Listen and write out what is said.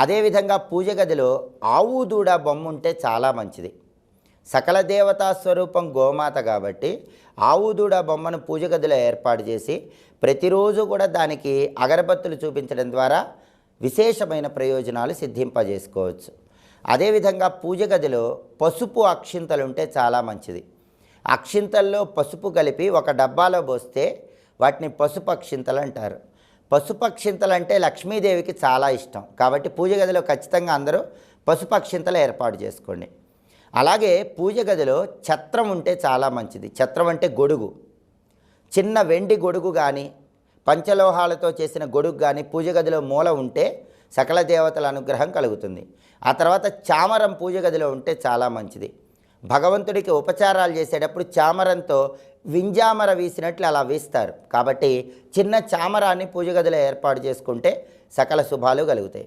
అదేవిధంగా పూజ గదిలో ఆవు దూడ బొమ్మ ఉంటే చాలా మంచిది. సకల దేవతా స్వరూపం గోమాత కాబట్టి ఆవు దూడ బొమ్మను పూజ గదిలో ఏర్పాటు చేసి ప్రతిరోజు కూడా దానికి అగరబత్తులు చూపించడం ద్వారా విశేషమైన ప్రయోజనాలు సిద్ధింపజేసుకోవచ్చు. అదేవిధంగా పూజ గదిలో పసుపు అక్షింతలు ఉంటే చాలా మంచిది. అక్షింతల్లో పసుపు కలిపి ఒక డబ్బాలో పోస్తే వాటిని పసుపు అక్షింతలు అంటారు. పశుపక్షింతలు అంటే లక్ష్మీదేవికి చాలా ఇష్టం. కాబట్టి పూజ గదిలో ఖచ్చితంగా అందరూ పశుపక్షింతలు ఏర్పాటు చేసుకోండి. అలాగే పూజ గదిలో ఛత్రం ఉంటే చాలా మంచిది. ఛత్రం అంటే గొడుగు. చిన్న వెండి గొడుగు కానీ పంచలోహాలతో చేసిన గొడుగు కానీ పూజ గదిలో మూల ఉంటే సకల దేవతల అనుగ్రహం కలుగుతుంది. ఆ తర్వాత చామరం పూజ గదిలో ఉంటే చాలా మంచిది. భగవంతుడికి ఉపచారాలు చేసేటప్పుడు చామరంతో వింజామర వీసినట్లు అలా వీస్తారు. కాబట్టి చిన్న చామరాన్ని పూజ గదిలో ఏర్పాటు చేసుకుంటే సకల శుభాలు కలుగుతాయి.